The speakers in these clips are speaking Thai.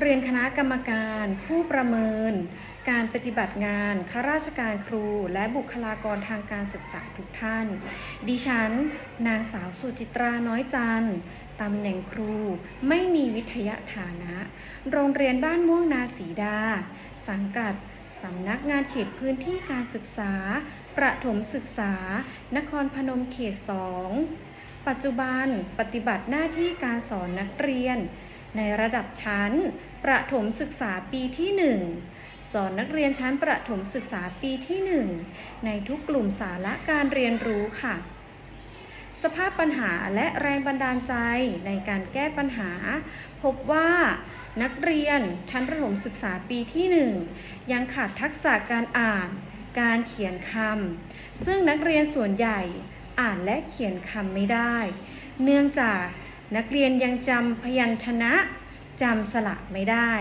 เรียนคณะกรรมการผู้ประเมิน การปฏิบัติงานข้าราชการครู และบุคลากรทางการศึกษาทุกท่าน ดิฉัน นางสาวสุจิตราน้อยจันต์ตำแหน่งครูไม่มีวิทยาฐานะ โรงเรียนบ้านม่วงนาสีดา สังกัดสำนักงานเขตพื้นที่การศึกษา ประถมศึกษา นครพนมเขตสอง ปัจจุบันปฏิบัติหน้าที่การสอนนักเรียน ในระดับชั้น ประถมศึกษาปีที่ 1 สอนนักเรียนชั้นประถมศึกษาปีที่ 1 ในทุกกลุ่มสาระการเรียนรู้ค่ะ สภาพปัญหาและแรงบันดาลใจในการแก้ปัญหา พบว่านักเรียนชั้นประถมศึกษาปีที่ 1 ยังขาดทักษะการอ่าน การเขียนคำซึ่งนักเรียนส่วนใหญ่ อ่านและเขียนคำไม่ได้ เนื่องจากนักเรียนยังจำพยัญชนะจำสระไม่ได้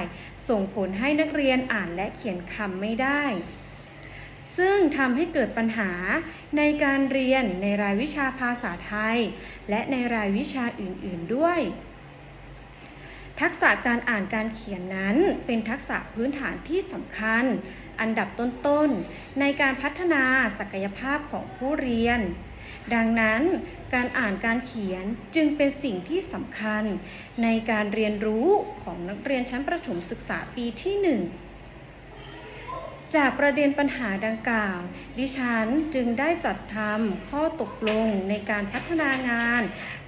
ส่งผลให้นักเรียนอ่านและเขียนคำไม่ได้ ซึ่งทำให้เกิดปัญหาในการเรียนในรายวิชาภาษาไทย และในรายวิชาอื่น ๆ ด้วย ทักษะการอ่านการเขียนนั้นเป็นทักษะพื้นฐานที่สำคัญ อันดับต้น ๆ ในการพัฒนาศักยภาพของผู้เรียน ดังนั้นการอ่านการเขียนจึงเป็นสิ่งที่สำคัญในการเรียนรู้ของนักเรียนชั้นประถมศึกษาปีที่ 1 จากประเด็นปัญหาดังกล่าว ดิฉันจึงได้จัดทำข้อตกลงในการพัฒนางาน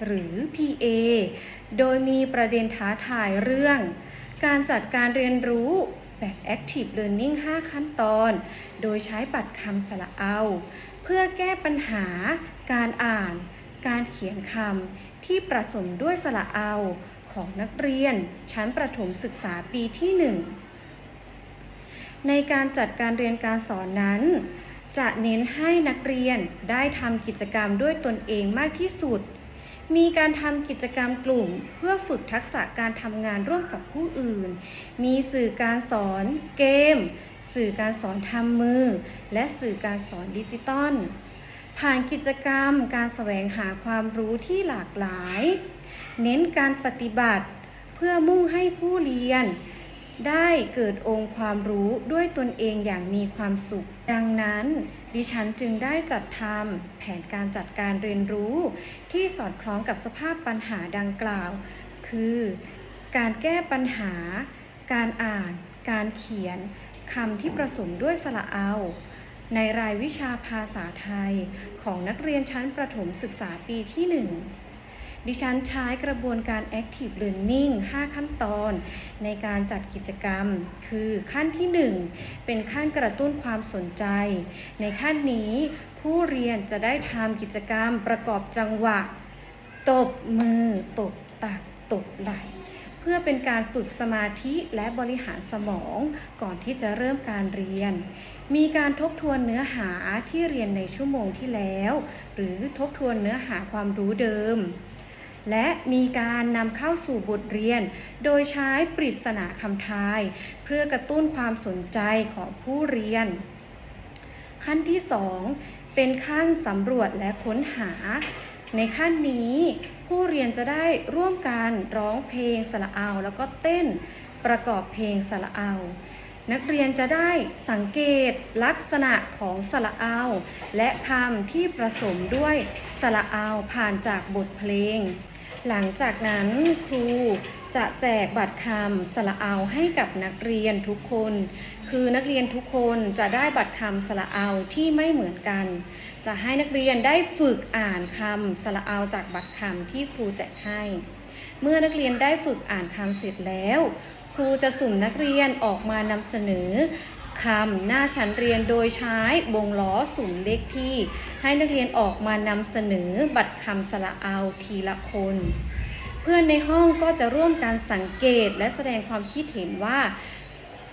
หรือ PA โดยมีประเด็นท้าทายเรื่อง การจัดการเรียนรู้แบบ Active Learning 5 ขั้นตอน โดยใช้บัตรคำสระเอา พื่อแก้ปัญหา การอ่าน การเขียนคำที่ประสมด้วยสระเอาของนักเรียน ชั้นประถมศึกษาปีที่ 1 ในการจัดการเรียนการสอนนั้น จะเน้นให้นักเรียนได้ทำกิจกรรมด้วยตนเองมากที่สุด มีการทำกิจกรรมกลุ่ม เพื่อฝึกทักษะการทำงานร่วมกับผู้อื่น มีสื่อการสอนเกม สื่อการสอนทำมือ และสื่อการสอนดิจิตอล ผ่านกิจกรรมการแสวงหาความรู้ที่หลากหลาย เน้นการปฏิบัติ เพื่อมุ่งให้ผู้เรียน ได้เกิดองค์ความรู้ด้วยตนเองอย่างมีความสุข ดังนั้น ดิฉันจึงได้จัดทำแผนการจัดการเรียนรู้ ที่สอดคล้องกับสภาพปัญหาดังกล่าว คือ การแก้ปัญหา การอ่าน การเขียนคำที่ประสมด้วยสระเอา ในรายวิชาภาษาไทยของนักเรียนชั้นประถมศึกษาปีที่ 1 ดิฉันใช้กระบวนการ Active Learning 5 ขั้นตอน ในการจัดกิจกรรม คือขั้นที่ 1 เป็นขั้นกระตุ้นความสนใจ ในขั้นนี้ผู้เรียนจะได้ทำกิจกรรมประกอบจังหวะ ตบมือ ตบตัก ตบไหล่เพื่อเป็นการฝึกสมาธิและบริหารสมองก่อนที่จะเริ่มการเรียน มีการทบทวนเนื้อหาที่เรียนในชั่วโมงที่แล้ว หรือทบทวนเนื้อหาความรู้เดิม และมีการนำเข้าสู่บทเรียน โดยใช้ปริศนาคำทาย เพื่อกระตุ้นความสนใจของผู้เรียน ขั้นที่ 2 เป็นขั้นสำรวจและค้นหา ในขั้นนี้ผู้เรียนจะได้ร่วมกันร้องเพลงสระเอา แล้วก็เต้นประกอบเพลงสระเอานักเรียนจะได้สังเกตลักษณะของสระเอา และคำที่ผสมด้วยสระเอาผ่านจากบทเพลง หลังจากนั้นครูจะแจกบัตรคำสละเอาให้กับนักเรียนทุกคน คือนักเรียนทุกคนจะได้บัตรคำสละเอาที่ไม่เหมือนกัน จะให้นักเรียนได้ฝึกอ่านคำสละเอาจากบัตรคำที่ครูแจกให้ เมื่อนักเรียนได้ฝึกอ่านคำเสร็จแล้ว ครูจะสุ่มนักเรียนออกมานำเสนอคำหน้าชั้นเรียนโดยใช้วงล้อสุ่มเลขที่ ให้นักเรียนออกมานำเสนอบัตรคำสระเอาทีละคน เพื่อนในห้องก็จะร่วมการสังเกตและแสดงความคิดเห็นว่า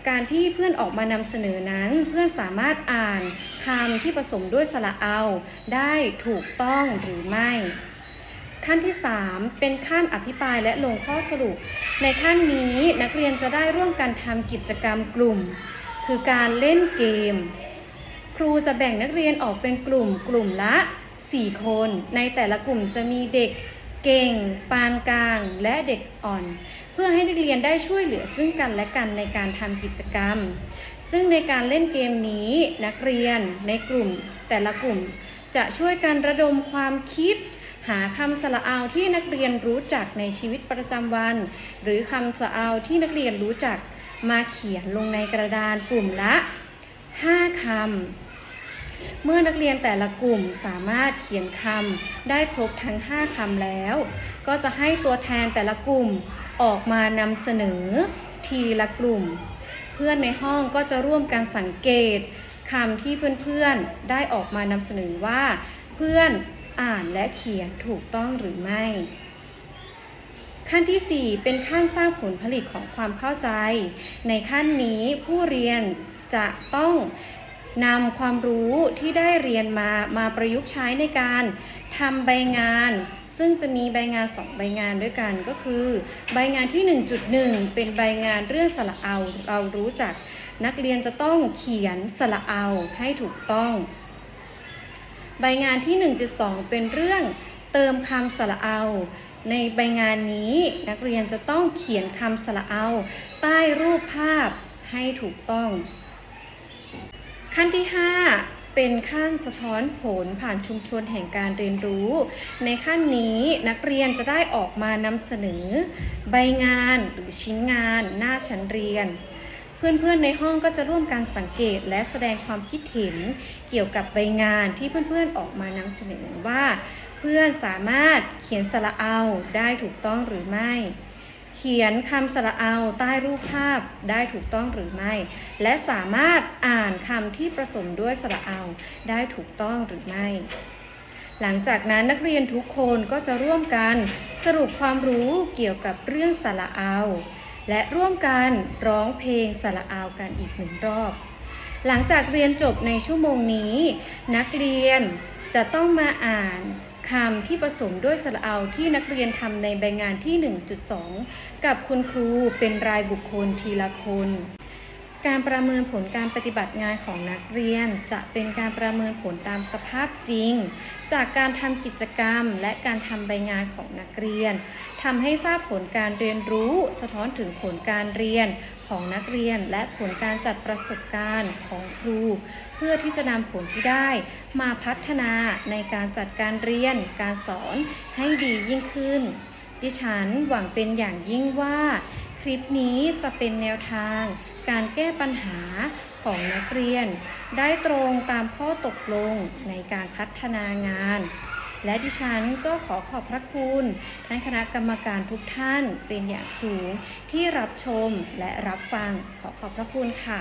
การที่เพื่อนออกมานำเสนอนั้น เพื่อนสามารถอ่านคำที่ผสมด้วยสระเอา ได้ถูกต้องหรือไม่ ขั้นที่ 3 เป็นขั้นอภิปรายและลงข้อสรุป ในขั้นนี้นักเรียนจะได้ร่วมกันทำกิจกรรมกลุ่ม คือการเล่นเกม ครูจะแบ่งนักเรียนออกเป็นกลุ่มกลุ่มละ 4 คน ในแต่ละกลุ่มจะมีเด็กเก่ง ปานกลาง และเด็กอ่อน เพื่อให้นักเรียนได้ช่วยเหลือซึ่งกันและกันในการทำกิจกรรม ซึ่งในการเล่นเกมนี้นักเรียนในกลุ่มแต่ละกลุ่มจะช่วยกันระดมความคิด หาคำสระเอาที่นักเรียนรู้จักในชีวิตประจำวัน หรือคำสระเอาที่นักเรียนรู้จักมาเขียนลงในกระดานกลุ่มละ 5 คำ เมื่อนักเรียนแต่ละกลุ่มสามารถเขียนคำได้ครบทั้ง 5 คำแล้ว ก็จะให้ตัวแทนแต่ละกลุ่มออกมานำเสนอทีละกลุ่ม เพื่อนในห้องก็จะร่วมกันสังเกตคำที่เพื่อนๆได้ออกมานำเสนอว่า เพื่อน อ่านและเขียนถูกต้องหรือไม่ ขั้นที่ 4 เป็นขั้นสร้างผลผลิตของความเข้าใจ ในขั้นนี้ผู้เรียนจะต้องนำความรู้ที่ได้เรียนมามาประยุกต์ใช้ในการทำใบงาน ซึ่งจะมีใบงาน 2 ใบงานด้วยกันก็คือ ใบงานที่ 1.1 เป็นใบงานเรื่องสระเอา เรารู้จัก นักเรียนจะต้องเขียนสระเอาให้ถูกต้อง ใบงานที่ 1.2 เป็นเรื่องเติมคำสระเอา ในใบงานนี้นักเรียนจะต้องเขียนคำสระเอา ใต้รูปภาพให้ถูกต้อง ขั้นที่ 5เป็นขั้นสะท้อนผลผ่านชุมชนแห่งการเรียนรู้ ในขั้นนี้นักเรียนจะได้ออกมานำเสนอ ใบงานหรือชิ้นงานหน้าชั้นเรียน พื่อนๆในห้องก็จะร่วมการสังเกตและแสดงความคิดเห็นเกี่ยวกับใบงานที่เพื่อนๆออกมานำเสนอว่า เพื่อนสามารถเขียนสระเอาได้ถูกต้องหรือไม่ เขียนคำสระเอาใต้รูปภาพได้ถูกต้องหรือไม่ และสามารถอ่านคำที่ผสมด้วยสระเอาได้ถูกต้องหรือไม่หลังจากนั้นนักเรียนทุกคนก็จะร่วมกันสรุปความรู้เกี่ยวกับเรื่องสระเอา และร่วมกันร้องเพลงสระอาวกันอีกหนึ่งรอบ หลังจากเรียนจบในชั่วโมงนี้ นักเรียนจะต้องมาอ่านคำที่ผสมด้วยสระเอาที่นักเรียนทำในใบงานที่ 1.2 กับคุณครูเป็นรายบุคคลทีละคน การประเมินผลการปฏิบัติงานของนักเรียน จะเป็นการประเมินผลตามสภาพจริง จากการทำกิจกรรมและการทำใบงานของนักเรียนทำให้ทราบผลการเรียนรู้ สะท้อนถึงผลการเรียนของนักเรียน และผลการจัดประสบการณ์ของครู เพื่อที่จะนำผลที่ได้ มาพัฒนาในการจัดการเรียน การสอนให้ดียิ่งขึ้น ดิฉันหวังเป็นอย่างยิ่งว่า คลิปนี้จะเป็นแนวทาง การแก้ปัญหาของนักเรียน ได้ตรงตามข้อตกลงในการพัฒนางาน และดิฉันก็ขอขอบพระคุณท่านคณะกรรมการทุกท่านเป็นอย่างสูงที่รับชมและรับฟังขอขอบพระคุณค่ะ